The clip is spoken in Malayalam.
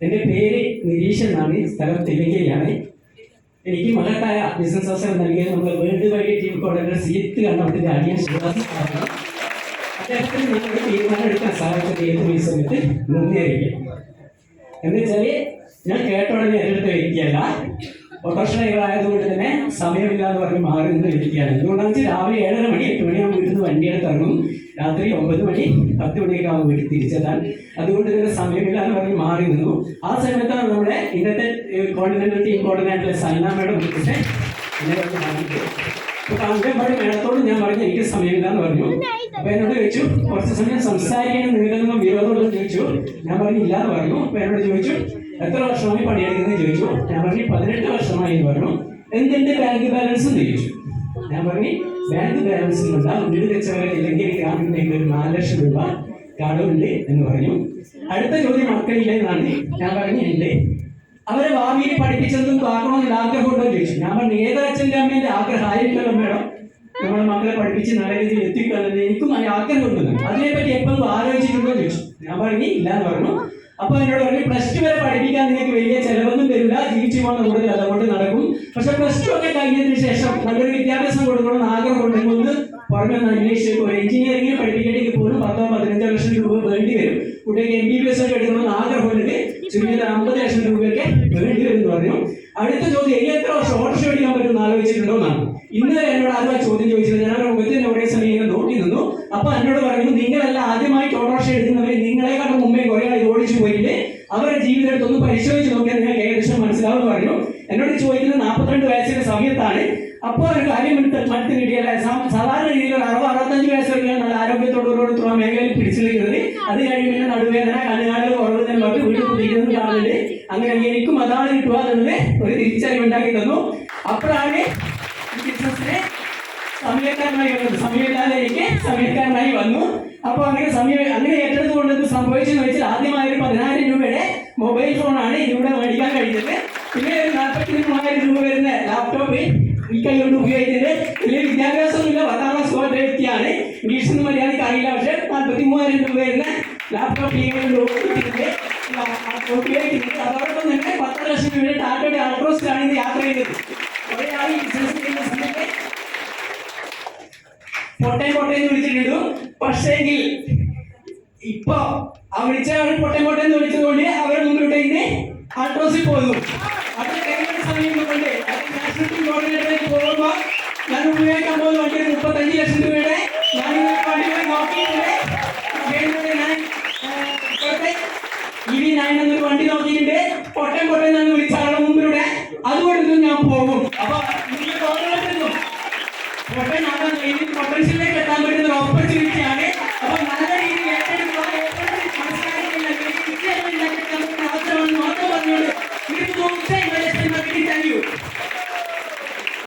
എന്റെ പേര് നിരീഷ് എന്നാണ് സ്ഥലം തിലങ്കയാണ് എനിക്ക് മഹത്തായ ബിസിനസ് അവസരം നൽകിയ നമ്മുടെ വേൾഡ് വൈഡ് ടീം കോർഡിനേറ്റർ സീറ്റ് കണ്ടത്തിന്റെ അടിയൻ സാറാണ്. അദ്ദേഹത്തിന് ഞങ്ങളുടെ തീരുമാനം എടുക്കാൻ സഹായിച്ച ദൈവത്തിന് ഈ സമയത്ത് നന്ദി അറിയിക്കും ഞാൻ കേട്ടോടനെ ഏറ്റെടുത്ത വ്യക്തിയല്ല. ഓട്ടോറിക്ഷ ഡ്രൈവറായതുകൊണ്ട് തന്നെ സമയമില്ല എന്ന് പറഞ്ഞ് മാറി നിന്ന് ഇരിക്കുകയാണ്. എന്തുകൊണ്ടാണെന്ന് വെച്ചാൽ രാവിലെ ഏഴര മണി എട്ട് മണിയാകുമ്പോൾ വീട്ടിൽ നിന്ന് വണ്ടിയെടുത്ത് ഇറങ്ങും. രാത്രി ഒമ്പത് മണി പത്ത് മണിയൊക്കെ ആകുമ്പോൾ വീട്ടിൽ തിരിച്ചെത്താൻ. അതുകൊണ്ട് തന്നെ സമയമില്ല എന്ന് പറഞ്ഞ് മാറി നിന്നു. ആ സമയത്താണ് നമ്മുടെ ഇന്നത്തെ coordinator team coordinator Saina madam അപ്പൊ കാഞ്ചൻപാടി മേഡത്തോട് ഞാൻ പറഞ്ഞു എനിക്ക് സമയമില്ല എന്ന് പറഞ്ഞു. അപ്പൊ എന്നോട് ചോദിച്ചു കുറച്ച് സമയം സംസാരിക്കാൻ നീണ്ടെന്നും വിരോധമുള്ള ചോദിച്ചു. ഞാൻ പറഞ്ഞു ഇല്ലാന്ന് പറഞ്ഞു. അപ്പൊ എന്നോട് ചോദിച്ചു എത്ര വർഷമായി പണിയെടുക്കുന്നത് ചോദിച്ചു. ഞാൻ പറഞ്ഞു പതിനെട്ട് വർഷമായി എന്ന് പറഞ്ഞു. എന്തിന്റെ ബാങ്ക് ബാലൻസ് ചോദിച്ചു. ഞാൻ പറഞ്ഞു ബാങ്ക് ബാലൻസ് വീട് വെച്ചവരെ ഇല്ലെങ്കിൽ ബാങ്കിൽ ഒരു നാല് ലക്ഷം രൂപ കടമുണ്ട് എന്ന് പറഞ്ഞു. അടുത്ത ചോദ്യം മക്കളില്ലേ എന്നാണ്. ഞാൻ പറഞ്ഞു ഉണ്ട് അവരെ ഭാവിയിൽ പഠിപ്പിച്ചതും കാക്കണമെന്ന് ആഗ്രഹമുണ്ടോ ചോദിച്ചു. ഞാൻ പറഞ്ഞു ഏതച്ഛന്റെ അമ്മേന്റെ ആഗ്രഹം? ആയിരിക്കും മേഡം നമ്മുടെ മക്കളെ പഠിപ്പിച്ച് നല്ല രീതിയിൽ എത്തിക്കാണെന്ന് എനിക്കും ആ ആഗ്രഹമുണ്ടെന്ന് അതിനെപ്പറ്റി എപ്പോഴും ആലോചിച്ചിട്ടുണ്ടോ ചോദിച്ചു ഞാൻ പറഞ്ഞു ഇല്ല എന്ന് പറഞ്ഞു. അപ്പൊ എന്നോട് പറഞ്ഞു പ്ലസ് ടു വരെ പഠിപ്പിക്കാൻ നിങ്ങൾക്ക് വലിയ ചെലവൊന്നും വരില്ല. ജീവിച്ചു പോകുന്ന കൂടുതൽ അതുകൊണ്ട് നടക്കും. പക്ഷെ പ്ലസ് ടു ഒക്കെ കഴിഞ്ഞതിന് ശേഷം നല്ലൊരു വിദ്യാഭ്യാസം കൊടുക്കണമെന്ന് ആഗ്രഹം പുറമെ ഒന്ന് അന്വേഷിച്ച് ഒരു എഞ്ചിനീയറിംഗ് പഠിപ്പിക്കണമെങ്കിൽ പോലും പത്തോ പതിനഞ്ചോ ലക്ഷം രൂപ വേണ്ടി വരും. കുട്ടിക്ക് എം ബി ബി എസ് ഒക്കെ എടുക്കണമെന്ന് ആഗ്രഹമുണ്ടെങ്കിൽ ചുരുങ്ങിയത് അമ്പത് ലക്ഷം രൂപയൊക്കെ വേണ്ടി വരും എന്ന് പറഞ്ഞു. അടുത്ത ചോദ്യം ഇനി എത്ര വർഷം ഓർഡർ ചെയ്യാൻ പറ്റുമെന്ന് ആലോചിച്ചിട്ടുണ്ടോ? എന്നാണ്. ഇന്ന് എന്നോട് ആദ്യമായി ചോദ്യം ചോദിച്ചത് ഞാൻ ഒരു തന്നെ ഒരേ സമയം ഇങ്ങനെ നോക്കി നിന്നു അപ്പൊ എന്നോട് പറഞ്ഞു നിങ്ങളല്ല ആദ്യമായിട്ട് ഓട്ടോറിക്ഷ എടുക്കുന്നവർ നിങ്ങളെക്കാളും മുമ്പേ കുറെ ആൾ ഓടിച്ചു പോയിട്ട് അവരുടെ ജീവിതത്തിൽ ഒന്ന് പരിശോധിച്ച് നോക്കിയാൽ നിങ്ങൾക്ക് ഏകദേശം മനസ്സിലാവും പറഞ്ഞു. എന്നോട് ചോദിക്കുന്നത് നാൽപ്പത്തിരണ്ട് വയസ്സിന്റെ സമയത്താണ്. അപ്പോൾ ഒരു കാര്യം എടുത്ത് മനസ്സിൽ കിട്ടിയല്ല? സാധാരണ രീതിയിൽ ഒരു അറുപത് അറുപത്തഞ്ച് വയസ്സ് വരെയാണ് നല്ല ആരോഗ്യത്തോടുകൂടി മേഖലയിൽ പിടിച്ചു നിൽക്കുന്നത് അത് കഴിഞ്ഞ് പിന്നെ നടുവേദന കണ്ണുകാട് കുറവ് തന്നെ വീട്ടിൽ കുടിക്കുന്നത് കാണുന്നുണ്ട്. അങ്ങനെ എനിക്കും അതാണ് കിട്ടുക എന്നുള്ളത് ഒരു തിരിച്ചറിവുണ്ടാക്കി തന്നു. അപ്പോഴാണ് സമയക്കാരനായി വന്നത്. സമയമില്ലാതെ സമയക്കാരനായി വന്നു. അപ്പൊ അങ്ങനെ സമയ അങ്ങനെ ഏറ്റെടുത്തുകൊണ്ട് എന്ത് സംഭവിച്ചെന്ന് വെച്ചാൽ ആദ്യമായ ഒരു പതിനായിരം രൂപയുടെ മൊബൈൽ ഫോണാണ് ഇതിലൂടെ മേടിക്കാൻ കഴിഞ്ഞത്. പിന്നെ ഒരു നാൽപ്പത്തി മൂവായിരം രൂപ വരുന്ന ലാപ്ടോപ്പ് ഈ കൈ കൊണ്ട് ഉപയോഗിച്ചത് ഇതിൽ വിദ്യാഭ്യാസമൊന്നുമില്ല പത്താം ക്ലാസ് പോയ വ്യക്തിയാണ്. ഇംഗ്ലീഷ് ഒന്നും മര്യാദയ്ക്ക് അറിയില്ല പക്ഷേ നാൽപ്പത്തി മൂവായിരം രൂപ വരുന്ന ലാപ്ടോപ്പ് ഉപയോഗിക്കുന്നത് അതോടൊപ്പം തന്നെ പത്ത് ലക്ഷം രൂപയുടെ ടാറ്റയുടെ ആൾട്രോസിലാണ് ഇത് യാത്ര ചെയ്തത്. കുറേ ആൾ ബിസിനസ് പൊട്ടേ പൊട്ടേ എന്ന് വിളിച്ചിട്ടുണ്ട് പക്ഷേങ്കിൽ ഇപ്പൊ ആ വിളിച്ച അവർ പൊട്ടേ പൊട്ടേ എന്ന് വിളിച്ചതുകൊണ്ട് അവരെ മുമ്പിലോട്ട് ഇന്ന് ആൾട്രോസിൽ പോകുന്നു അത് ഞാൻ നയൻ എന്നൊരു വണ്ടി നോക്കിയിട്ടുണ്ട്